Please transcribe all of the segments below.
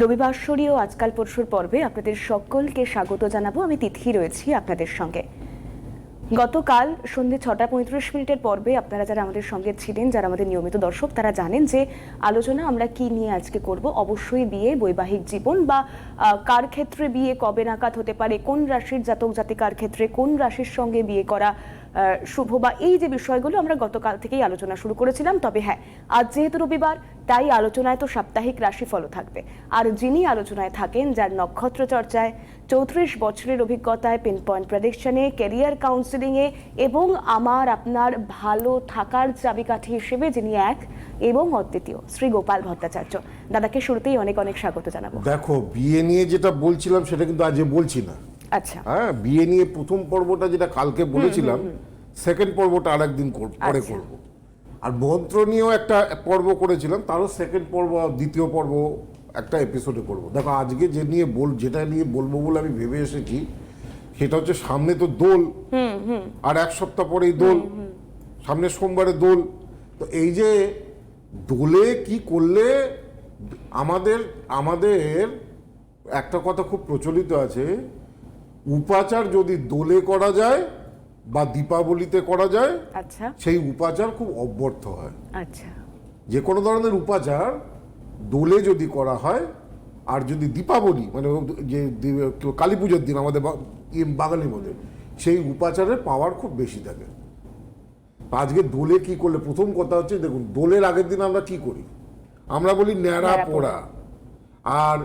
রবিবাসরী ও আজকাল পরশুর পর্বে আপনাদের সকলকে স্বাগত জানাব। আমি তিথি রয়েছি আপনাদের সঙ্গে। গতকাল সন্ধে ছটা পঁয়ত্রিশ মিনিটের পর্বে আপনারা যারা আমাদের সঙ্গে ছিলেন, যারা আমাদের নিয়মিত দর্শক, তারা জানেন যে আলোচনা আমরা কি নিয়ে আজকে করব। অবশ্যই বিয়ে, বৈবাহিক জীবন বা কার ক্ষেত্রে বিয়ে, কবে নাকাত হতে পারে, কোন রাশির জাতক জাতিকার ক্ষেত্রে কোন রাশির সঙ্গে বিয়ে করা শুভ বা এই যে বিষয়গুলো আমরা গতকাল থেকেই আলোচনা শুরু করেছিলাম, তবে হ্যাঁ আজ যেহেতু রবিবার, তাই আলোচনায় তো সাপ্তাহিক রাশিফলও থাকবে। আর যিনি আলোচনায় থাকেন, যার নক্ষত্র চর্চায় চৌত্রিশ বছরের অভিজ্ঞতায় পিন পয়েন্ট প্রেডিকশনে ক্যারিয়ার কাউন্সিলিংয়ে এবং আমার, আপনার ভালো থাকার চাবিকাঠি হিসেবে যিনি এক এবং অদ্বিতীয়, শ্রী গোপাল ভট্টাচার্য। দাদাকে শুরুতেই অনেক অনেক স্বাগত জানাব। দেখো, বিয়ে নিয়ে যেটা বলছিলাম, সেটা কিন্তু আজ বলছি না। আচ্ছা। হ্যাঁ বিয়ে নিয়ে প্রথম পর্বটা যেটা কালকে বলেছিলাম সেকেন্ড পর্বটা আরেকদিন পরে আচ্ছা। করব। আর মন্ত্র নিয়েও একটা পর্ব করেছিলাম তারও সেকেন্ড পর্ব দ্বিতীয় পর্ব একটা এপিসোডে করব। দেখো আজকে যে নিয়ে বল যেটা নিয়ে বলব বলে আমি ভেবে এসেছি সেটা হচ্ছে সামনে তো দোল। আর এক সপ্তাহ পরেই দোল। সামনে সোমবারে দোল। তো এই যে দোলে কি করলে আমাদের আমাদের একটা কথা খুব প্রচলিত আছে উপাচার যদি দোলে করা যায় বা দীপাবলিতে করা যায় আচ্ছা। সেই উপাচার খুব অব্যর্থ হয়। আচ্ছা। যে কোনো ধরনের উপাচার দোলে যদি করা হয় আর যদি দীপাবলি মানে যে কালী পুজোর দিন আমাদের ইয়ে বাঙালির মধ্যে সেই উপাচারের পাওয়ার খুব বেশি থাকে। আজকে দোলে কি করলে প্রথম কথা হচ্ছে দেখুন দোলের আগের দিন আমরা কি করি? আমরা বলি ন্যাড়া ন্যাড়া পোড়া। আর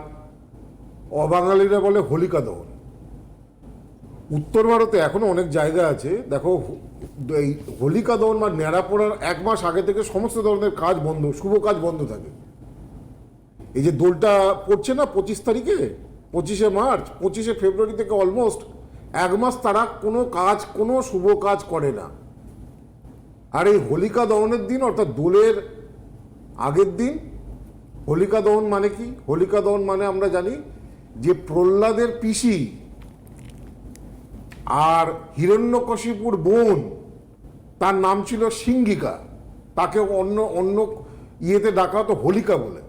অবাঙালিরা বলে হোলিকা দহন। উত্তর ভারতে এখনও অনেক জায়গা আছে। দেখো, এই হোলিকা দহন বা ন্যাড়া পোড়ার এক মাস আগে থেকে সমস্ত ধরনের কাজ বন্ধ, শুভ কাজ বন্ধ থাকে। এই যে দোলটা পড়ছে না পঁচিশ তারিখে? পঁচিশে মার্চ, পঁচিশে ফেব্রুয়ারি থেকে অলমোস্ট এক মাস তারা কোনো কাজ, কোনো শুভ কাজ করে না। আর এই হোলিকা দহনের দিন, অর্থাৎ দোলের আগের দিন, হোলিকা দহন মানে কি? হোলিকা দহন মানে আমরা জানি যে প্রহ্লাদের পিসি আর হিরণ্যকশিপুর বোন, তার নাম ছিল সিঙ্গিকা তাকে অন্য অন্য ইয়েতে ডাকা হতো হোলিকা বলে।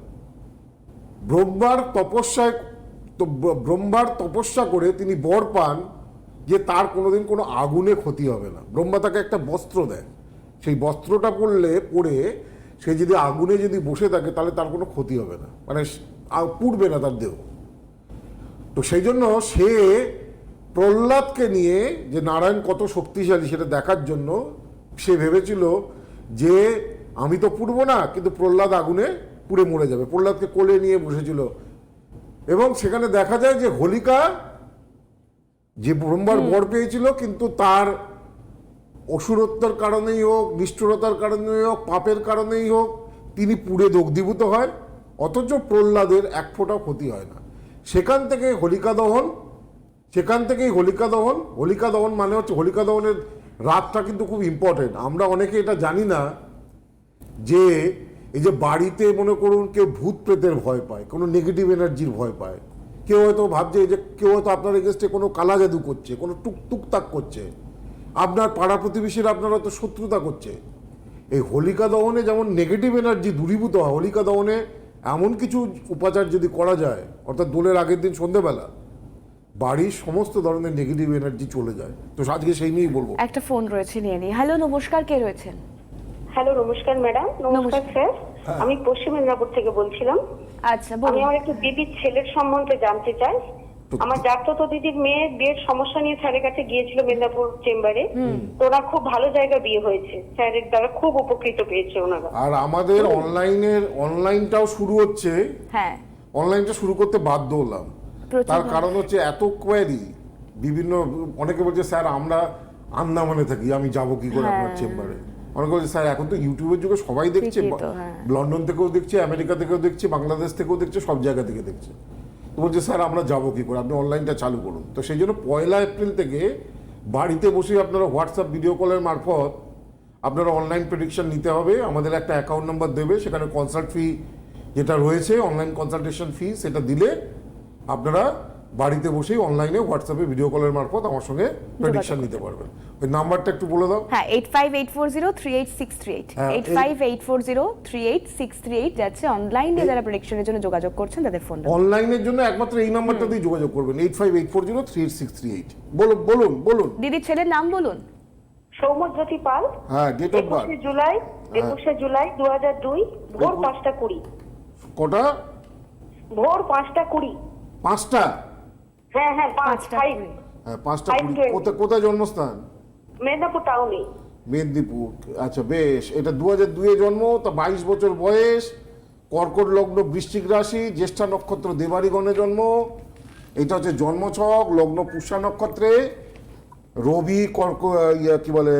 ব্রহ্মার তপস্যায় তো ব্রহ্মার তপস্যা করে তিনি বর পান যে তার কোনোদিন কোনো আগুনে ক্ষতি হবে না। ব্রহ্মা তাকে একটা বস্ত্র দেয় সেই বস্ত্রটা পরলে, পরে সে যদি আগুনে যদি বসে থাকে, তাহলে তার কোনো ক্ষতি হবে না। মানে পুড়বে না তার দেহ। তো সেই জন্য সে প্রহ্লাদকে নিয়ে যে নারায়ণ কত শক্তিশালী সেটা দেখার জন্য সে ভেবেছিল যে আমি তো পুড়বো না কিন্তু প্রহ্লাদ আগুনে পুড়ে মরে যাবে। প্রহ্লাদকে কোলে নিয়ে বসেছিল। এবং সেখানে দেখা যায় যে হোলিকা যে ব্রহ্মার বর পেয়েছিল কিন্তু তার অসুরত্বর কারণেই হোক নিষ্ঠুরতার কারণেই হোক পাপের কারণেই হোক তিনি পুড়ে দগ্ধীভূত হয় অথচ প্রহ্লাদের এক ফোঁটাও ক্ষতি হয় না। সেখান থেকে হোলিকা দহন সেখান থেকেই হোলিকা দহন। হোলিকা দহন মানে হচ্ছে, হোলিকা দহনের রাতটা কিন্তু খুব ইম্পর্টেন্ট আমরা অনেকে এটা জানি না যে এই যে বাড়িতে মনে করুন কেউ ভূত প্রেতের ভয় পায়, কোনো নেগেটিভ এনার্জির ভয় পায়। কেউ হয়তো ভাবছে যে, কেউ হয়তো আপনার এগেস্টে কোনো কালা জাদু করছে, কোনো টুক টুকতাক করছে। আপনার পাড়া প্রতিবেশীরা আপনার হয়তো শত্রুতা করছে। এই হোলিকা দহনে যেমন নেগেটিভ এনার্জি দূরীভূত হয়, হোলিকা দহনে এমন কিছু উপাচার যদি করা যায়, অর্থাৎ দোলের আগের দিন সন্ধেবেলা বাড়ির সমস্ত ধরনের নেগেটিভ এনার্জি চলে যায়। তো আজকে সেই নিয়েই বলব। একটা ফোন রয়েছে নিয়ে নিই। হ্যালো নমস্কার কে রয়েছেন? হ্যালো নমস্কার ম্যাডাম নমস্কার। স্যার আমি পশ্চিম মেদিনীপুর থেকে বলছিলাম। আচ্ছা আমি আমার একটু দিদির ছেলের সম্বন্ধে জানতে চাই। আমার জাগ্রত দিদির মেয়ে বিয়ের সমস্যা নিয়ে স্যারের কাছে গিয়েছিল মেদিনীপুর চেম্বারে। তো ওনার খুব ভালো জায়গা বিয়ে হয়েছে। স্যারের দ্বারা খুব উপকৃত পেয়েছে ওনারা। আর আমাদের অনলাইনের অনলাইনটাও শুরু হচ্ছে। হ্যাঁ। অনলাইনটা শুরু করতে বাধ্য হলাম। তার কারণ হচ্ছে এত কোয়ারি বিভিন্ন অনেকে বলছে স্যার আমরা আন্দামানে থাকি আমি যাব কি করে আপনার হ্যাঁ। চেম্বারে? অনেকে বলছে স্যার এখন তো ইউটিউবের যুগে সবাই দেখছে হ্যাঁ। লন্ডন থেকেও দেখছে আমেরিকা থেকেও দেখছে বাংলাদেশ থেকেও দেখছে সব জায়গা থেকে দেখছে। তো বলছে স্যার আমরা যাব কি করে? আপনি অনলাইনটা চালু করুন। তো সেই জন্য পয়লা এপ্রিল থেকে বাড়িতে বসে আপনারা হোয়াটসঅ্যাপ ভিডিও কলের মারফত আপনারা অনলাইন প্রেডিকশন নিতে হবে। আমাদের একটা অ্যাকাউন্ট নাম্বার দেবে সেখানে কনসাল্ট ফি যেটা রয়েছে অনলাইন কনসালটেশন ফি সেটা দিলে আপনারা বাড়িতে বসেই অনলাইনে হোয়াটসঅ্যাপে ভিডিও কলের মারফত আমার সঙ্গে প্রেডিকশন নিতে পারবেন। ওই নাম্বারটা একটু বলে দাও। হ্যাঁ eight five eight four zero three eight six three eight হ্যাঁ, eight five eight four zero three eight six three eight যাচ্ছে অনলাইনে যারা প্রেডিকশনের জন্য যোগাযোগ করছেন তাদের ফোন অনলাইনের জন্য একমাত্র এই নাম্বারটা দিয়ে যোগাযোগ করবেন eight five eight four zero three eight six three eight বলুন বলুন বলুন। দিদির ছেলের নাম বলুন। সৌম্যজ্যোতি পাল। হ্যাঁ ডেট অফ বার্থ একুশে জুলাই একুশে জুলাই দু হাজার দুই ভোর একুশ- পাঁচটা কুড়ি। কটা? ভোর পাঁচটা কুড়ি। পাঁচটা? হ্যাঁ হ্যাঁ পাঁচ পাঁচটা ফাইভ হ্যাঁ পাঁচটা কুড়ি। কোথায় কোথায় জন্মস্থান? মেদিনীপুর টাউনে মেদিনীপুর আচ্ছা বেশ। এটা দু হাজার দুয়ে জন্ম তা বাইশ বছর বয়স। কর্কট লগ্ন বৃশ্চিক রাশি জ্যেষ্ঠা নক্ষত্র দেবারিগণে জন্ম। এটা হচ্ছে জন্মছক লগ্ন পুষ্যা নক্ষত্রে। রবি কর্ক ইয়া কি বলে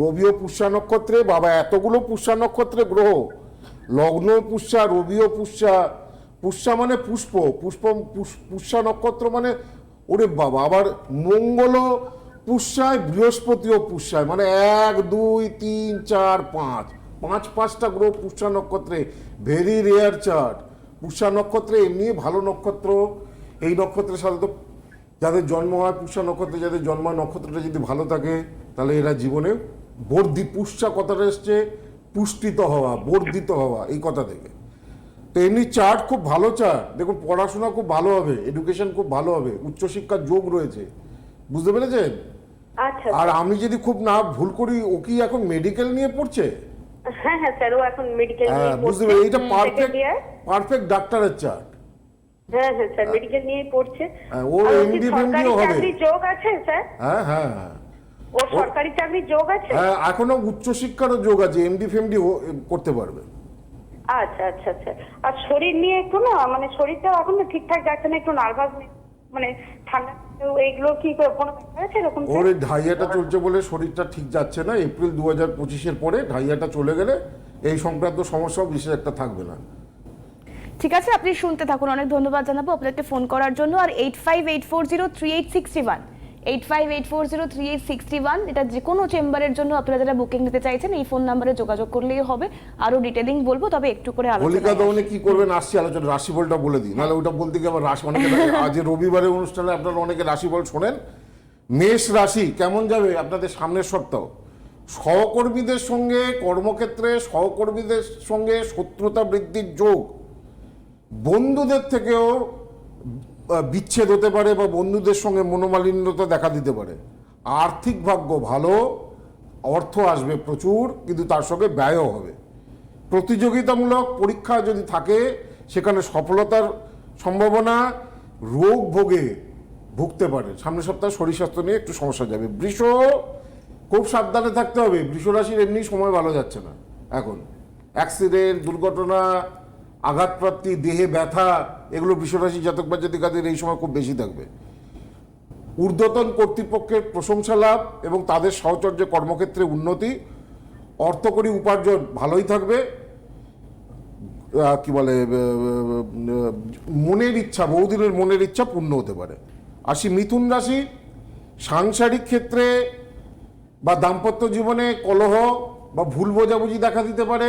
রবিও পুষ্যা নক্ষত্রে। বাবা এতগুলো পুষ্যা নক্ষত্রে গ্রহ। লগ্ন পুষ্যা রবিও পুষ্যা পুষ্যা মানে পুষ্প পুষ্প, পুষ- পুষ্যা নক্ষত্র মানে ওরে বাবা, আবার মঙ্গল পুষ্যায়, বৃহস্পতিও পুষ্যায় মানে এক, দুই, তিন, চার, পাঁচ। পাঁচ, পাঁচটা গ্রহ পুষ্যা নক্ষত্রে ভেরি রেয়ার চার্ট পুষ্যা নক্ষত্রে এমনি ভালো নক্ষত্র, এই নক্ষত্রের সাথে তো যাদের জন্ম হয় পুষ্যা নক্ষত্রে, যাদের জন্ম হয় নক্ষত্রটা যদি ভালো থাকে, তাহলে এরা জীবনে বর্ধি পুষ্যা কথাটা এসছে, পুষ্টিত হওয়া, বর্ধিত হওয়া, এই কথা থেকে। তো এমনি চার্ট খুব ভালো চার্ট। দেখুন পড়াশোনা খুব ভালো হবে এডুকেশন খুব ভালো হবে উচ্চশিক্ষার যোগ রয়েছে। বুঝতে পেরেছেন? আচ্ছা। আর আমি যদি খুব না ভুল করি ও কি এখন মেডিকেল নিয়ে পড়ছে? হ্যাঁ হ্যাঁ স্যার ও এখন মেডিকেল হ্যাঁ নিয়ে পড়ছে পেরেছি। পারফেক্ট পারফেক্ট ডাক্তারের চার্ট হ্যাঁ হ্যাঁ স্যার মেডিকেল নিয়ে পড়ছে। হ্যাঁ, ও ফেমডিও হবে। চাকরির যোগ আছে স্যার? হ্যাঁ হ্যাঁ হ্যাঁ। ও সরকারি চাকরির যোগ আছে? হ্যাঁ এখনও উচ্চশিক্ষারও যোগ আছে এমডি ফেমডি করতে পারবে। আচ্ছা আচ্ছা আচ্ছা। আর শরীর নিয়ে একটু না মানে শরীরটা এখন না ঠিকঠাক যাচ্ছে না একটু নার্ভাস মানে ঠান্ডা এইগুলো কি করে কোনো ব্যাপার আছে এরকম ওর ঢাইয়াটা চলছে বলে শরীরটা ঠিক যাচ্ছে না। এপ্রিল দু হাজার পঁচিশের পরে ঢাইয়াটা চলে গেলে এই সংক্রান্ত সমস্যাও বিশেষ একটা থাকবে না। ঠিক আছে আপনি শুনতে থাকুন। অনেক ধন্যবাদ জানাব আপনাকে ফোন করার জন্য। আর eight five eight four zero three eight sixty one eight five eight four zero three eight sixty one. এটা যে কোনো চেম্বারের জন্য আপনারা যারা বুকিং নিতে চাইছেন এই ফোন নাম্বারে যোগাযোগ করলেই হবে। আরও ডিটেলিং বলব তবে একটু করে আলোচনা দহনে কি করবেন? আসছি আলোচনা রাশিফলটা বলে দিই। নাহলে ওটা বলতে গিয়ে আবার রাশি অনেকে আজ রবিবারের অনুষ্ঠানে আপনারা অনেকে রাশিফল শোনেন। মেষ রাশি কেমন যাবে? আপনাদের সামনের সপ্তাহ। সহকর্মীদের সঙ্গে কর্মক্ষেত্রে সহকর্মীদের সঙ্গে শত্রুতা বৃদ্ধির যোগ। বন্ধুদের থেকেও বিচ্ছেদ হতে পারে বা বন্ধুদের সঙ্গে মনোমালিন্যতা দেখা দিতে পারে। আর্থিক ভাগ্য ভালো, অর্থ আসবে প্রচুর, কিন্তু তার সঙ্গে ব্যয়ও হবে। প্রতিযোগিতামূলক পরীক্ষা যদি থাকে, সেখানে সফলতার সম্ভাবনা রোগ ভোগে ভুগতে পারে। সামনের সপ্তাহে শরীর স্বাস্থ্য নিয়ে একটু সমস্যা যাবে। বৃষ, খুব সাবধানে থাকতে হবে। বৃষ রাশির এমনি সময় ভালো যাচ্ছে না। এখন অ্যাক্সিডেন্ট দুর্ঘটনা, আঘাতপ্রাপ্তি, দেহে ব্যথা এগুলো বিশ্বরাশি জাতক বা এই সময় খুব বেশি থাকবে। ঊর্ধ্বতন কর্তৃপক্ষের প্রশংসা লাভ এবং তাদের সাহচর্যে কর্মক্ষেত্রে উন্নতি, অর্থকরী উপার্জন ভালোই থাকবে। কি বলে মনের ইচ্ছা, বহুদিনের মনের ইচ্ছা পূর্ণ হতে পারে। আসি মিথুন রাশি, সাংসারিক ক্ষেত্রে বা দাম্পত্য জীবনে কলহ বা ভুল বোঝাবুঝি দেখা দিতে পারে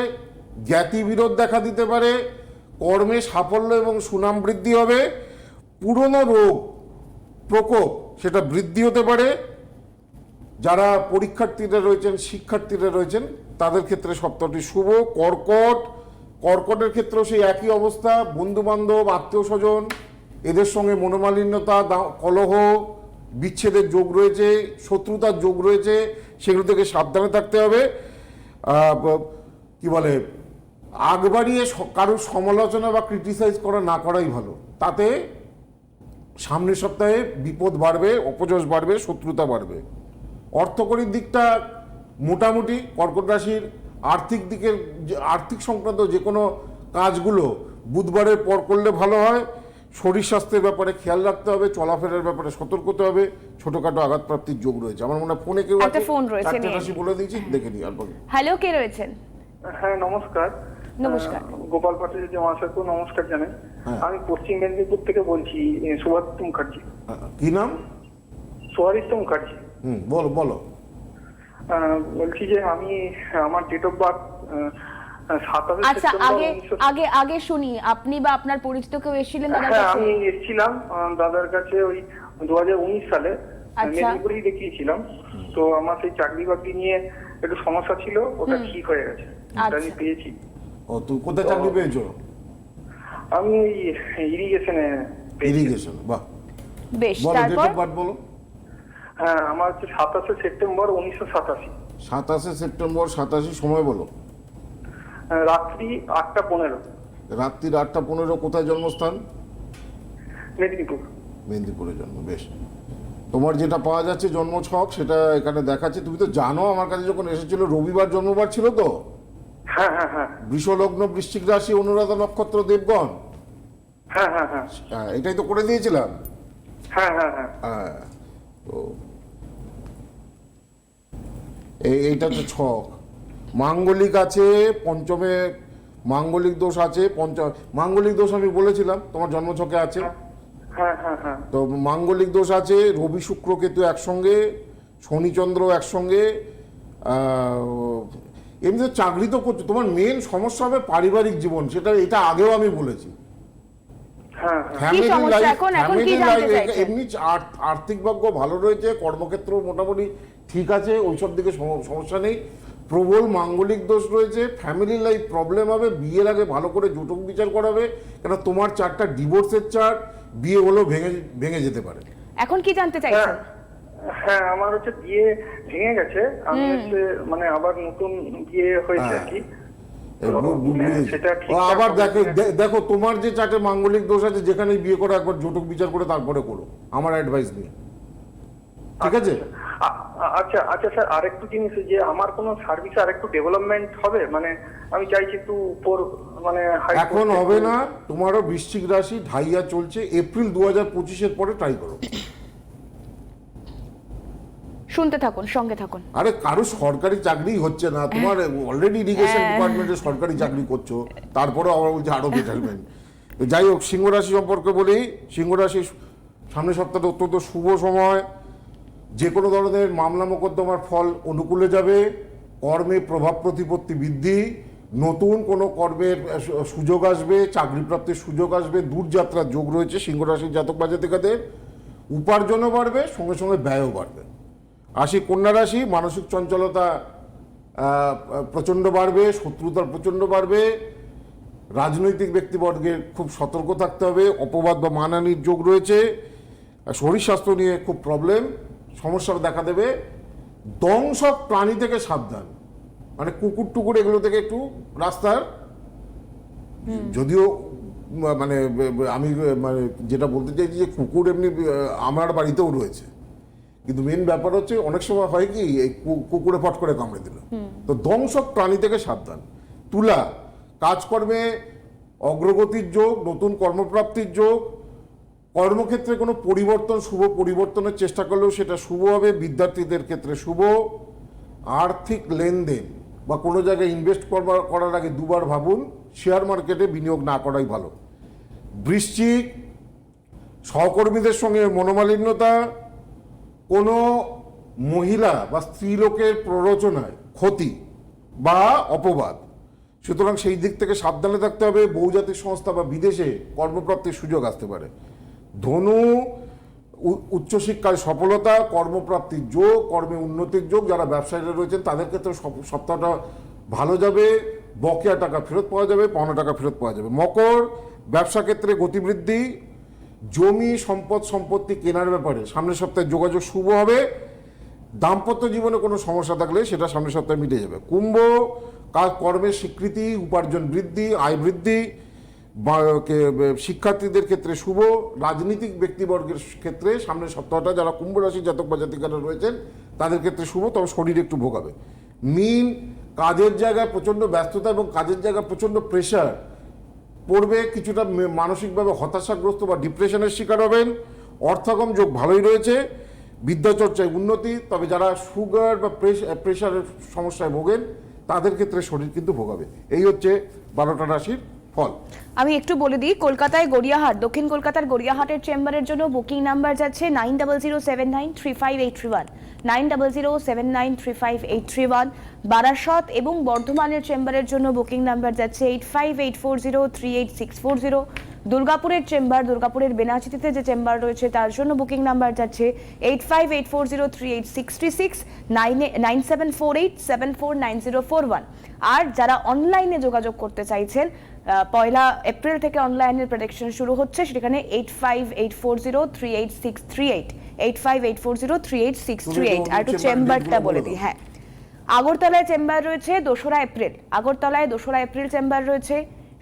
জ্ঞাতি বিরোধ দেখা দিতে পারে কর্মে সাফল্য এবং সুনাম বৃদ্ধি হবে। পুরনো রোগ, প্রকোপ, সেটা বৃদ্ধি হতে পারে। যারা পরীক্ষার্থীরা রয়েছেন, শিক্ষার্থীরা রয়েছেন, তাদের ক্ষেত্রে সপ্তাহটি শুভ। কর্কট, কর্কটের ক্ষেত্রেও সেই একই অবস্থা। বন্ধু বান্ধব আত্মীয় স্বজন এদের সঙ্গে মনোমালিন্যতা কলহ, বিচ্ছেদের যোগ রয়েছে, শত্রুতার যোগ রয়েছে, সেগুলো থেকে সাবধানে থাকতে হবে। কি বলে? আগ বাড়িয়ে কারোর সমালোচনা বা ক্রিটিসাইজ করা না করাই ভালো। তাতে সামনের সপ্তাহে বিপদ বাড়বে অপযশ বাড়বে শত্রুতা বাড়বে। অর্থকরীর দিকটা মোটামুটি কর্কট রাশির আর্থিক দিকের আর্থিক সংক্রান্ত যে কোনো কাজগুলো বুধবারের পর করলে ভালো হয়। শরীর স্বাস্থ্যের ব্যাপারে খেয়াল রাখতে হবে চলাফেরার ব্যাপারে সতর্ক হতে হবে। ছোটখাটো আঘাতপ্রাপ্তির যোগ রয়েছে। আমার মনে হয় ফোনে কেউ একটা ফোন রয়েছে, বলে দিয়েছি দেখে নিই। হ্যালো কে রয়েছেন? হ্যাঁ নমস্কার। নমস্কার। গোপাল মহাশয়কে নমস্কার জানাই। হ্যাঁ। আমি পশ্চিম মেদিনীপুর থেকে বলছি সুভাষিত মুখার্জি। কি নাম? সুভাষিত মুখার্জি। হুম বলো বলো। আহ, বলছি যে আমি আমার ডেট অফ বার্থ আচ্ছা আগে আগে আগে শুনি। আপনি বা আপনার পরিচিত কেউ এসেছিলেন দাদার হ্যাঁ কাছে? আমি এসেছিলাম দাদার কাছে ওই দু হাজার উনিশ সালে। আচ্ছা। মেদিনীপুরেই দেখিয়েছিলাম। তো আমার সেই চাকরি বাকরি নিয়ে একটু সমস্যা ছিল ওটা ঠিক হয়ে গেছে। ওটা আমি আচ্ছা। পেয়েছি। ও তুই কোথায় চাকরি পেয়েছ আমি ওই ইরিগেশনে ইরিগেশন বাহ। বেশ বলো ডেট তারপর অফ বার্থ বলো। হ্যাঁ আমার হচ্ছে সাতাশে সেপ্টেম্বর উনিশশো সাতাশি। সাতাশে সেপ্টেম্বর সাতাশি সময় বলো। রাত্রি আটটা পনেরো। রাত্রির আটটা পনেরো কোথায় জন্মস্থান? মেদিনীপুর। মেদিনীপুরে জন্ম বেশ। তোমার যেটা পাওয়া যাচ্ছে জন্ম ছক সেটা এখানে দেখাচ্ছে। তুমি তো জানো আমার কাছে যখন এসেছিল রবিবার জন্মবার ছিল তো? হ্যাঁ হ্যাঁ হ্যাঁ বৃষলগ্ন বৃশ্চিক রাশি অনুরাধা নক্ষত্র দেবগণ। হ্যাঁ হ্যাঁ হ্যাঁ। হ্যাঁ, এটাই তো করে দিয়েছিলাম। হ্যাঁ হ্যাঁ হ্যাঁ। হ্যাঁ তো এই এইটা তো ছক। মাঙ্গলিক আছে পঞ্চমে মাঙ্গলিক দোষ আছে পঞ্চ মাঙ্গলিক দোষ আমি বলেছিলাম তোমার জন্ম জন্মছকে আছে। হ্যাঁ হ্যাঁ হ্যাঁ। তো মাঙ্গলিক দোষ আছে রবি শুক্র কেতু একসঙ্গে শনিচন্দ্র একসঙ্গে আহ, এমনিতে চাকরি তো করছ। তোমার মেন সমস্যা হবে পারিবারিক জীবন সেটা এটা আগেও আমি বলেছি। হ্যাঁ হ্যাঁ? এমনি আর্থিক ভাগ্য ভালো রয়েছে কর্মক্ষেত্র মোটামুটি ঠিক আছে ওইসব দিকে সমস্যা নেই। প্রবল মাঙ্গলিক দোষ রয়েছে ফ্যামিলি লাইফ প্রবলেম হবে বিয়ের আগে ভালো করে জুটক বিচার করাবে কেন তোমার চারটা ডিভোর্সের চার্ট বিয়ে হলেও ভেঙে ভেঙে যেতে পারে। এখন কি জানতে হ্যাঁ চাইছেন হ্যাঁ আমার হচ্ছে বিয়ে ভেঙে গেছে। আমি হচ্ছে মানে আবার নতুন বিয়ে হয়েছে আর কি। হ্যাঁ, আবার দেখো দেখো তোমার যে চারটে মাঙ্গলিক দোষ আছে যেখানে বিয়ে করো একবার জটক বিচার করে তারপরে করো। আমার অ্যাডভাইস নিয়ে ঠিক আছে? আ- আ- আচ্ছা আচ্ছা স্যার আরেকটু জিনিস যে আমার কোনো সার্ভিসে আরেকটু ডেভেলপমেন্ট হবে? মানে আমি চাইছি একটু উপর মানে এখন হবে না। তোমারও বৃশ্চিক রাশি ঢাইয়া চলছে। এপ্রিল দু হাজার পঁচিশের পরে ট্রাই করো। শুনতে থাকুন সঙ্গে থাকুন। আরে কারও সরকারি চাকরি হচ্ছে না তোমার অলরেডি ইরিগেশন ডিপার্টমেন্টে সরকারি চাকরি করছ তারপরেও আবার বলছে আরও বেটারমেন্ট যাই হোক সিংহ রাশি সম্পর্কে বলি সিংহ রাশি সামনের সপ্তাহটা অত্যন্ত শুভ সময়। যে কোনো ধরনের মামলা মোকদ্দমার ফল অনুকূলে যাবে কর্মে প্রভাব প্রতিপত্তি বৃদ্ধি নতুন কোনো কর্মের সুযোগ আসবে চাকরি প্রাপ্তির সুযোগ আসবে দূরযাত্রার যোগ রয়েছে সিংহ রাশির জাতক বাজাতিকাদের উপার্জনও বাড়বে সঙ্গে সঙ্গে ব্যয়ও বাড়বে। আসি কন্যা রাশি মানসিক চঞ্চলতা প্রচণ্ড বাড়বে শত্রুতার প্রচণ্ড বাড়বে। রাজনৈতিক ব্যক্তিবর্গের খুব সতর্ক থাকতে হবে অপবাদ বা মানানির যোগ রয়েছে। শরীর স্বাস্থ্য নিয়ে খুব প্রবলেম সমস্যা দেখা দেবে। দংশক প্রাণী থেকে সাবধান। মানে কুকুর টুকুর এগুলো থেকে একটু রাস্তার। যদিও মানে আমি মানে যেটা বলতে চাইছি যে কুকুর এমনি আমার বাড়িতেও রয়েছে। কিন্তু মেন ব্যাপার হচ্ছে অনেক সময় হয় কি এই কুকুরে ফট করে কামড়ে দিল। তো দংশক প্রাণী থেকে সাবধান। তুলা কাজকর্মে অগ্রগতির যোগ নতুন কর্মপ্রাপ্তির যোগ কর্মক্ষেত্রে কোনো পরিবর্তন শুভ পরিবর্তনের চেষ্টা করলেও সেটা শুভ হবে বিদ্যার্থীদের ক্ষেত্রে শুভ। আর্থিক লেনদেন বা কোনো জায়গায় ইনভেস্ট করবার করার আগে দুবার ভাবুন শেয়ার মার্কেটে বিনিয়োগ না করাই ভালো। বৃশ্চিক সহকর্মীদের সঙ্গে মনোমালিন্যতা কোনো মহিলা বা স্ত্রীলোকের প্ররোচনায় ক্ষতি বা অপবাদ। সুতরাং সেই দিক থেকে সাবধানে থাকতে হবে, বহুজাতিক সংস্থা বা বিদেশে কর্মপ্রাপ্তির সুযোগ আসতে পারে। ধনু উচ্চশিক্ষায় সফলতা, কর্মপ্রাপ্তির যোগ, কর্মে উন্নতির যোগ, যারা ব্যবসায়ীরা রয়েছেন তাদের ক্ষেত্রে সপ- সপ্তাহটা ভালো যাবে, বকেয়া টাকা ফেরত পাওয়া যাবে, পাওনা টাকা ফেরত পাওয়া যাবে। মকর, ব্যবসা ক্ষেত্রে গতিবৃদ্ধি জমি, সম্পদ, সম্পত্তি কেনার ব্যাপারে সামনের সপ্তাহে যোগাযোগ শুভ হবে। দাম্পত্য জীবনে কোনো সমস্যা থাকলে সেটা সামনের সপ্তাহে মিটে যাবে। কুম্ভ, কাজ, কর্মের স্বীকৃতি, উপার্জন বৃদ্ধি, আয় বৃদ্ধি শিক্ষার্থীদের ক্ষেত্রে শুভ, রাজনীতিক ব্যক্তিবর্গের ক্ষেত্রে সামনের সপ্তাহটা যারা কুম্ভ রাশি জাতক বা জাতিকারা রয়েছেন, তাদের ক্ষেত্রে শুভ, তবে শরীর একটু ভোগাবে। মিন, কাজের জায়গায় প্রচণ্ড ব্যস্ততা এবং কাজের জায়গায় প্রচণ্ড প্রেশার পড়বে, কিছুটা মানসিকভাবে হতাশাগ্রস্ত বা ডিপ্রেশনের শিকার হবেন। অর্থাগম যোগ ভালোই রয়েছে। বিদ্যাচর্চায় উন্নতি, তবে যারা সুগার বা প্রেশারের সমস্যায় ভোগেন, তাদের ক্ষেত্রে শরীর কিন্তু ভোগাবে। এই হচ্ছে বারোটা রাশির ফল। আমি একটু বলে দিই, কলকাতায় গড়িয়াহাট, দক্ষিণ কলকাতার গড়িয়াহাটের চেম্বারের জন্য বুকিং নাম্বার যাচ্ছে nine double zero seven nine three five eight three one. Nine double zero seven nine three five eight three one. Barasat এবং বর্ধমানের চেম্বারের জন্য বুকিং নাম্বার যাচ্ছে eight five eight four zero three eight six four zero. দুর্গাপুরের chamber দুর্গাপুরের বেনাচিতিতে যে chamber রয়েছে তার জন্য বুকিং নাম্বার যাচ্ছে eight five eight four zero three eight six three six nine nine seven four eight seven four nine zero four one. আর যারা অনলাইনে যোগাযোগ করতে চাইছেন পয়লা এপ্রিল থেকে অনলাইনের প্রোডাকশন শুরু হচ্ছে সেখানে eight five eight four zero three eight six three eight. Eight five eight four zero three eight six three eight. আর একটু চেম্বারটা বলে দিই হ্যাঁ। আগরতলায় চেম্বার রয়েছে, দোসরা এপ্রিল। আগরতলায় দোসরা এপ্রিল চেম্বার রয়েছে,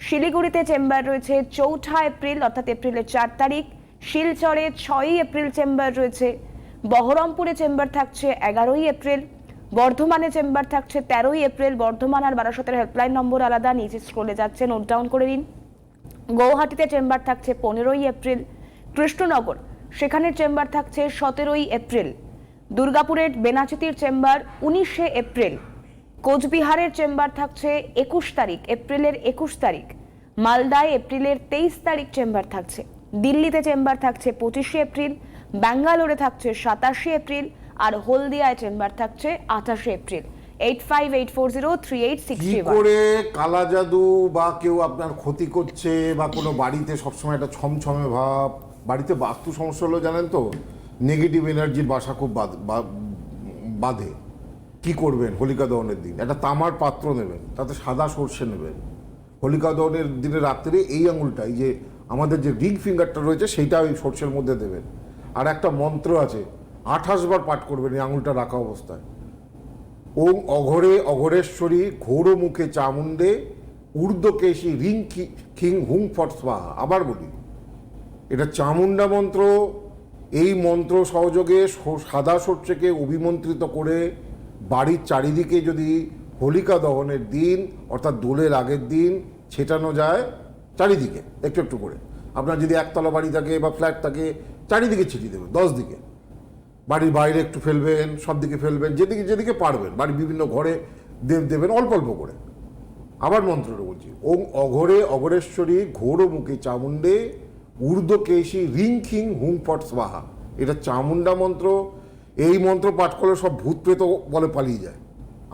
শিলিগুড়িতে চেম্বার রয়েছে, চৌঠা এপ্রিল, অর্থাৎ এপ্রিলের চার তারিখ। শিলচরে ছয়ই এপ্রিল চেম্বার রয়েছে, বহরমপুরে চেম্বার থাকছে এগারোই এপ্রিল, বর্ধমানে চেম্বার থাকছে তেরোই এপ্রিল। বর্ধমান আর বারাসতের হেল্পলাইন নম্বর আলাদা, নিচে স্ক্রলে যাচ্ছে নোট ডাউন করে নিন। গৌহাটিতে চেম্বার থাকছে পনেরোই এপ্রিল, কৃষ্ণনগর সেখানের চেম্বার থাকছে সতেরোই এপ্রিল। দুর্গাপুরের বেনাচিতির চেম্বার উনিশে এপ্রিল। কোচবিহারের চেম্বার থাকছে একুশ তারিখ এপ্রিলের একুশ তারিখ। মালদায় এপ্রিলের তেইশ তারিখ চেম্বার থাকছে। দিল্লিতে চেম্বার থাকছে পঁচিশে এপ্রিল ব্যাঙ্গালোরে থাকছে সাতাশে এপ্রিল আর হলদিয়ায় চেম্বার থাকছে আঠাশে April. Eight five eight four zero three eight six করে কালা জাদু বা কেউ আপনার ক্ষতি করছে বা কোনো বাড়িতে সবসময় একটা ছমছমে ভাব বাড়িতে বাস্তু সমস্যা হলো জানেন তো? নেগেটিভ এনার্জির বাসা খুব বাঁধে। কি করবেন হোলিকা দহনের দিন? একটা তামার পাত্র নেবেন, তাতে সাদা সর্ষে নেবেন। হোলিকা দহনের দিনে রাত্রে এই আঙুলটা এই যে আমাদের যে রিং ফিঙ্গারটা রয়েছে, সেইটা ওই সর্ষের মধ্যে দেবেন। আর একটা মন্ত্র আছে, আঠাশ বার পাঠ করবেন এই আঙুলটা রাখা অবস্থায়। ওম অঘরে অঘরেশ্বরী ঘোর মুখে চামুণ্ডে, ঊর্ধ্বকেশী রিং খিং হুং ফট আবার বলি, এটা চামুণ্ডা মন্ত্র এই মন্ত্র সহযোগে সাদা সর্ষেকে অভিমন্ত্রিত করে বাড়ির চারিদিকে যদি হোলিকা দহনের দিন, অর্থাৎ দোলের আগের দিন ছেটানো যায় চারিদিকে, একটু একটু করে। আপনার যদি একতলা বাড়ি থাকে বা ফ্ল্যাট থাকে, চারিদিকে ছিটিয়ে দেবেন, দশ দিকে। বাড়ির বাইরে একটু ফেলবেন, সব দিকে ফেলবেন, যেদিকে যেদিকে পারবেন। বাড়ির বিভিন্ন ঘরে দেব দেবেন, অল্প অল্প করে। আবার মন্ত্রটা বলছি ওম অঘরে অঘরেশ্বরী ঘোর মুখে চামুণ্ডে ঊর্ধ্বকেশী রিং খিং হুং ফট স্বাহা। এটা চামুন্ডা মন্ত্র, এই মন্ত্র পাঠ করলে সব ভূত প্রেত বলে পালিয়ে যায়।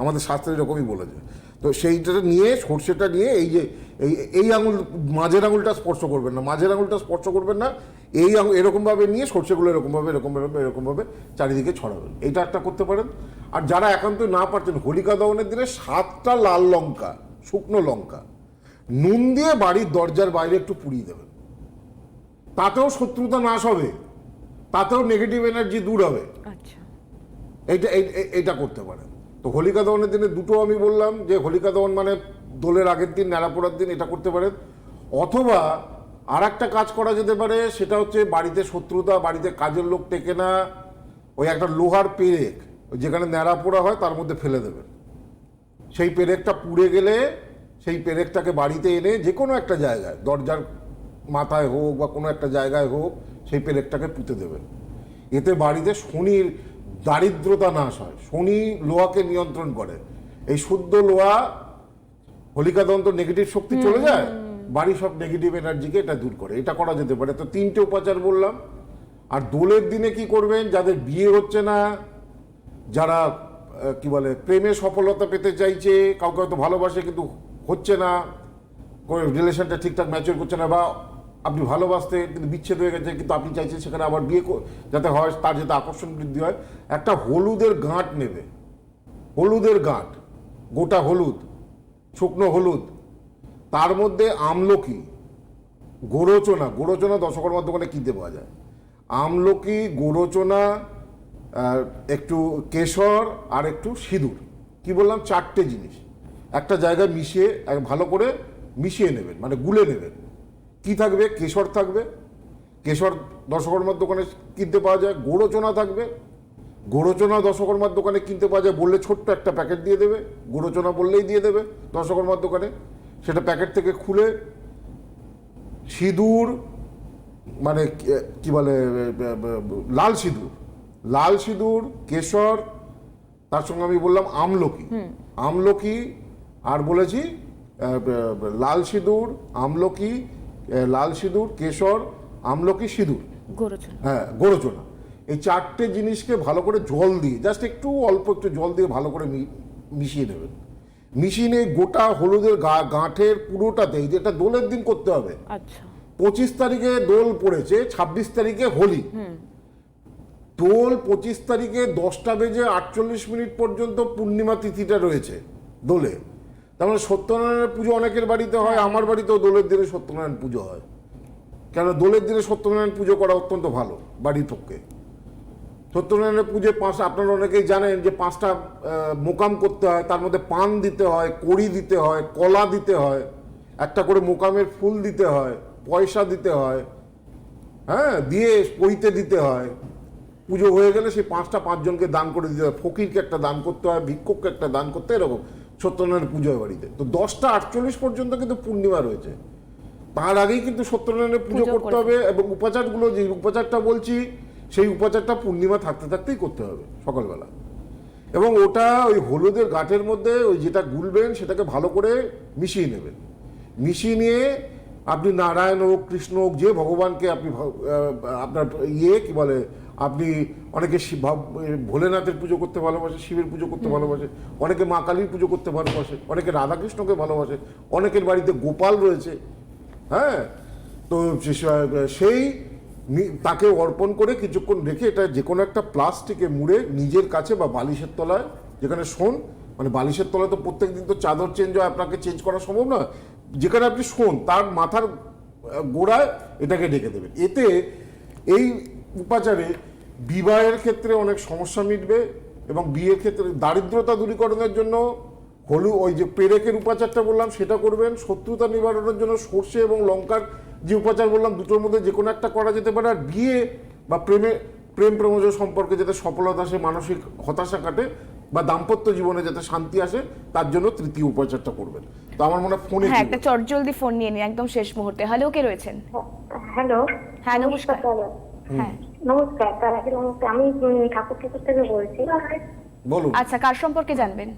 আমাদের শাস্ত্রে এরকমই বলে যায় তো সেইটা নিয়ে, সর্ষেটা নিয়ে, এই যে, এই এই আঙুল, মাঝের আঙুলটা স্পর্শ করবেন না, মাঝের আঙুলটা স্পর্শ করবেন না, এই আঙুল, এরকমভাবে নিয়ে সর্ষেগুলো এরকমভাবে এরকমভাবে এরকমভাবে চারিদিকে ছড়াবেন। এইটা একটা করতে পারেন। আর যারা একান্ত না পারছেন, হোলিকা দহনের দিনে সাতটা লাল লঙ্কা, শুকনো লঙ্কা, নুন দিয়ে বাড়ির দরজার বাইরে একটু পুড়িয়ে দেবেন। তাতেও শত্রুতা নাশ হবে তাতেও নেগেটিভ এনার্জি দূর হবে। আচ্ছা। এইটা এই- এই- এইটা করতে পারেন তো হোলিকা দহনের দিনে দুটো আমি বললাম যে হোলিকা দহন মানে দোলের আগের দিন ন্যাড়া পোড়ার দিন এটা করতে পারেন। অথবা আর একটা কাজ করা যেতে পারে সেটা হচ্ছে বাড়িতে শত্রুতা বাড়িতে কাজের লোক টেকে না ওই একটা লোহার পেরেক ওই যেখানে ন্যাড়া পোড়া হয় তার মধ্যে ফেলে দেবেন। সেই পেরেকটা পুড়ে গেলে সেই পেরেকটাকে বাড়িতে এনে যে কোনো একটা জায়গায় দরজার মাথায় হোক বা কোনো একটা জায়গায় হোক সেই পেরেকটাকে পুঁতে দেবেন এতে বাড়িতে শনির দারিদ্রতা নাশ হয়। শনি লোহাকে নিয়ন্ত্রণ করে। এই শুদ্ধ লোহা হোলিকা দন্ত নেগেটিভ শক্তি চলে যায় বাড়ি সব নেগেটিভ এনার্জিকে এটা দূর করে। এটা করা যেতে পারে। তো তিনটে উপাচার বললাম। আর দোলের দিনে কি করবেন? যাদের বিয়ে হচ্ছে না যারা কি বলে প্রেমে সফলতা পেতে চাইছে কাউকে হয়তো ভালোবাসে কিন্তু হচ্ছে না রিলেশনটা ঠিকঠাক ম্যাচিওর করছে না বা আপনি ভালোবাসতে কিন্তু বিচ্ছেদ হয়ে গেছে, কিন্তু আপনি চাইছেন সেখানে আবার বিয়ে যাতে হয়, তার যাতে আকর্ষণ বৃদ্ধি হয়। একটা হলুদের গাঁট নেবে। হলুদের গাঁট, গোটা হলুদ, শুকনো হলুদ। তার মধ্যে আমলকি, গোরোচনা, গোরচনা দশকর্মার দোকানে কিনতে পাওয়া যায়? আমলকি, গোরচনা একটু কেশর, আর একটু সিঁদুর। কি বললাম? চারটে জিনিস। একটা জায়গায় মিশিয়ে ভালো করে মিশিয়ে নেবেন মানে গুলে নেবেন। কি থাকবে? কেশর থাকবে। কেশর দশকর্মার দোকানে কিনতে পাওয়া যায়। গোরচনা থাকবে। গোরচনা দশকর্মার দোকানে কিনতে পাওয়া যায় বললে ছোট্ট একটা প্যাকেট দিয়ে দেবে। গোড়োচনা বললেই দিয়ে দেবে দশকর্মার দোকানে। সেটা প্যাকেট থেকে খুলে সিঁদুর মানে কি- বলে লাল সিঁদুর। লাল সিঁদুর কেশর তার সঙ্গে আমি বললাম আমলকি। আমলকি আর বলেছি লাল সিঁদুর আমলকি লাল সিঁদুর কেশর আমলকি সিঁদুর। হ্যাঁ গোরচনা। এই চারটে জিনিসকে ভালো করে জল দিয়ে জাস্ট একটু অল্প একটু জল দিয়ে ভালো করে মিশিয়ে নেবেন। মিশিয়ে গোটা হলুদের গা গাঁঠের পুরোটাতে যেটা দোলের দিন করতে হবে। আচ্ছা। পঁচিশ তারিখে দোল পড়েছে ছাব্বিশ তারিখে হোলি। দোল পঁচিশ তারিখে দশটা বেজে আটচল্লিশ মিনিট পর্যন্ত পূর্ণিমা তিথিটা রয়েছে দোলে। তার মানে সত্যনারায়ণের পুজো অনেকের বাড়িতে হয় আমার বাড়িতেও দোলের দিনে সত্যনারায়ণ পুজো হয়। কেন দোলের দিনে সত্যনারায়ণ পুজো করা অত্যন্ত ভালো বাড়ির পক্ষে। সত্যনারায়ণের পুজো পাঁচ আপনারা অনেকেই জানেন যে পাঁচটা মোকাম করতে হয় তার মধ্যে পান দিতে হয় কড়ি দিতে হয় কলা দিতে হয় একটা করে মোকামের ফুল দিতে হয় পয়সা দিতে হয় হ্যাঁ দিয়ে পইতে দিতে হয়। পুজো হয়ে গেলে সেই পাঁচটা পাঁচজনকে দান করে দিতে হয়। ফকিরকে একটা দান করতে হয় ভিক্ষুককে একটা দান করতে এরকম। সত্যনারায়ণ পুজো হয় বাড়িতে। তো দশটা আটচল্লিশ পর্যন্ত কিন্তু পূর্ণিমা রয়েছে। তার আগেই কিন্তু সত্যনারায়ণের পুজো পুজো করতে হবে এবং উপাচারগুলো যে উপাচারটা বলছি সেই উপাচারটা পূর্ণিমা থাকতে থাকতেই করতে হবে সকালবেলা। এবং ওটা ওই হলুদের গাঁটের মধ্যে ওই যেটা গুলবেন সেটাকে ভালো করে মিশিয়ে নেবেন। মিশিয়ে নিয়ে আপনি নারায়ণ হোক কৃষ্ণ হোক যে ভগবানকে আপনি আপনার ইয়ে কি বলে আপনি অনেকে শিব ভাব- ভোলেনাথের পুজো করতে ভালোবাসে শিবের পুজো করতে ভালোবাসে অনেকে মা কালীর পুজো করতে ভালোবাসে অনেকে রাধাকৃষ্ণকে ভালোবাসে অনেকের বাড়িতে গোপাল রয়েছে হ্যাঁ? তো সেই তাকে অর্পণ করে কিছুক্ষণ রেখে এটা যে কোনো একটা প্লাস্টিকে মুড়ে নিজের কাছে বা বালিশের তলায় যেখানে শোন মানে বালিশের তলায় তো প্রত্যেক দিন তো চাদর চেঞ্জ হয় আপনাকে চেঞ্জ করা সম্ভব না যেখানে আপনি শোন তার মাথার গোড়ায় এটাকে ডেকে দেবেন। এতে এই উপাচারে বিবাহের ক্ষেত্রে অনেক সমস্যা মিটবে এবং বিয়ের ক্ষেত্রে দারিদ্রতা দূরীকরণের জন্য হলু ওই যে পেরেকের উপাচারটা বললাম সেটা করবেন। শত্রুতা নিবারণের জন্য সর্ষে এবং লঙ্কার যে উপাচার বললাম দুটোর মধ্যে যে কোনো একটা করা যেতে পারে। আর বিয়ে বা প্রেমে প্রেম প্রমোজ সম্পর্কে যাতে সফলতা আসে মানসিক হতাশা কাটে বা দাম্পত্য জীবনে যাতে শান্তি আসে তার জন্য তৃতীয় উপাচারটা করবেন। তো আমার মনে হয় ফোনে হ্যাঁ। একটা চটজলদি ফোন নিয়ে নিই একদম শেষ মুহূর্তে। হ্যালো কে রয়েছেন? হ্যালো হ্যাঁ নমস্কার। নমস্কার তার আগে নমস্কার আমি ঠাকুর ঠাকুর থেকে বলছি। বলুন। আচ্ছা কার সম্পর্কে জানবেন?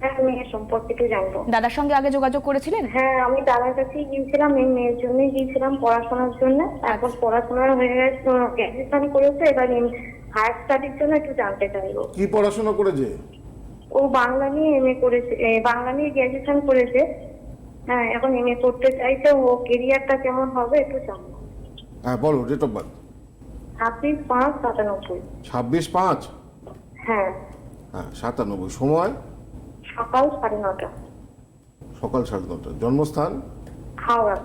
হ্যাঁ মেয়ের সম্পর্কে একটু জানব। দাদার সঙ্গে আগে যোগাযোগ করেছিলেন? হ্যাঁ আমি দাদার কাছেই গিয়েছিলাম এই মেয়ের জন্যই গিয়েছিলাম পড়াশোনার জন্য। তারপর পড়াশোনা হয়ে গেছে গ্র্যাজুয়েশন করেছে এবার হায়ার স্টাডির জন্য একটু জানতে চাইব। কি পড়াশোনা করেছে? ও বাংলা নিয়ে এমএ করেছে এ, বাংলা নিয়ে গ্র্যাজুয়েশন করেছে। হ্যাঁ এখন এমএ করতে চাইছে ও কেরিয়ারটা কেমন হবে একটু জানব। হ্যাঁ বলো ডেট অফ বার্থ ছাব্বিশ পাঁচ সাতানব্বই। ছাব্বিশ পাঁচ? হ্যাঁ। হ্যাঁ সাতানব্বই। সময়? সকাল সাড়ে নটা সকাল সাড়ে নটা জন্মস্থান? হাওড়া।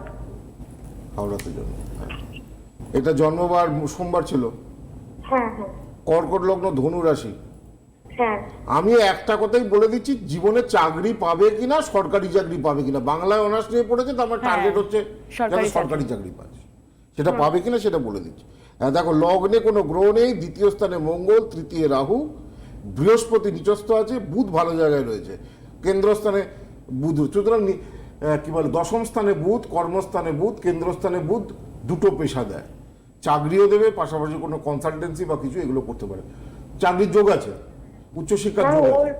হাওড়াতে জন্ম। হ্যাঁ। এটা জন্মবার সোমবার ছিল? হ্যাঁ হ্যাঁ। কর্কট লগ্ন ধনু রাশি? হ্যাঁ। আমি একটা কথাই বলে দিচ্ছি জীবনে চাকরি পাবে কিনা সরকারি চাকরি পাবে কিনা? বাংলায় অনার্স নিয়ে পড়েছে তো আমার টার্গেট হচ্ছে সরকারি চাকরি। পায় সেটা পাবে কিনা সেটা বলে দিচ্ছি। দেখো লগ্নে কোনো গ্রহ নেই দ্বিতীয় স্থানে মঙ্গল তৃতীয় রাহু বৃহস্পতি নিচস্থ আছে বুধ ভালো জায়গায় রয়েছে। কেন্দ্রস্থানে বুধ সুতরাং কি বলে দশম স্থানে বুধ কর্মস্থানে বুধ কেন্দ্রস্থানে বুধ দুটো পেশা দেয়। চাকরিও দেবে পাশাপাশি কোনো কনসালটেন্সি বা কিছু এগুলো করতে পারে। চাকরির যোগ আছে উচ্চশিক্ষার হ্যাঁ যোগ আছে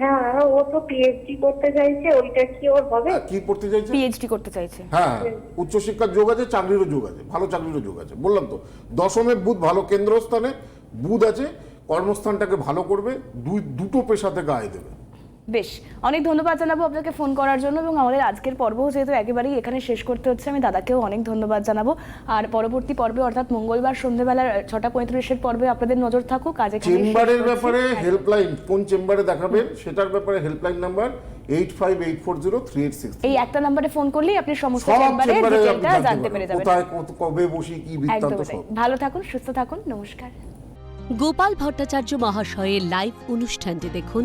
হ্যাঁ ও তো পিএইচডি করতে চাইছে ওইটা কি ওর হবে? হ্যাঁ, কি পড়তে চাইছে? পিএইচডি করতে চাইছে। হ্যাঁ উচ্চশিক্ষার যোগ আছে চাকরিরও যোগ আছে ভালো চাকরিরও যোগ আছে বললাম তো। দশমে বুধ ভালো কেন্দ্রস্থানে বুধ আছে কর্মস্থানটাকে ভালো করবে দুই দুটো পেশা থেকে আয় দেবে। বেশ অনেক ধন্যবাদ জানাব আপনাকে ফোন করার জন্য এবং আমাদের আজকের পর্ব যেহেতু একেবারেই এখানে শেষ করতে হচ্ছে আমি দাদাকেও অনেক ধন্যবাদ জানাব। আর পরবর্তী পর্বে অর্থাৎ মঙ্গলবার সন্ধ্যেবেলার ছটা পঁয়ত্রিশের পর্বে আপনাদের নজর থাকুক আজ চেম্বারের ব্যাপারে। হেল্পলাইন কোন চেম্বারে দেখাবেন সেটার ব্যাপারে helpline number eight five eight four zero three eight six এই একটা নাম্বারে ফোন করলেই আপনি সমস্ত চেম্বারে জানতে পেরে যাবেন। কোথায় কবে বসি কি বৃত্তান্ত ভালো থাকুন সুস্থ থাকুন নমস্কার। গোপাল ভট্টাচার্য মহাশয়ের লাইভ অনুষ্ঠানটি দেখুন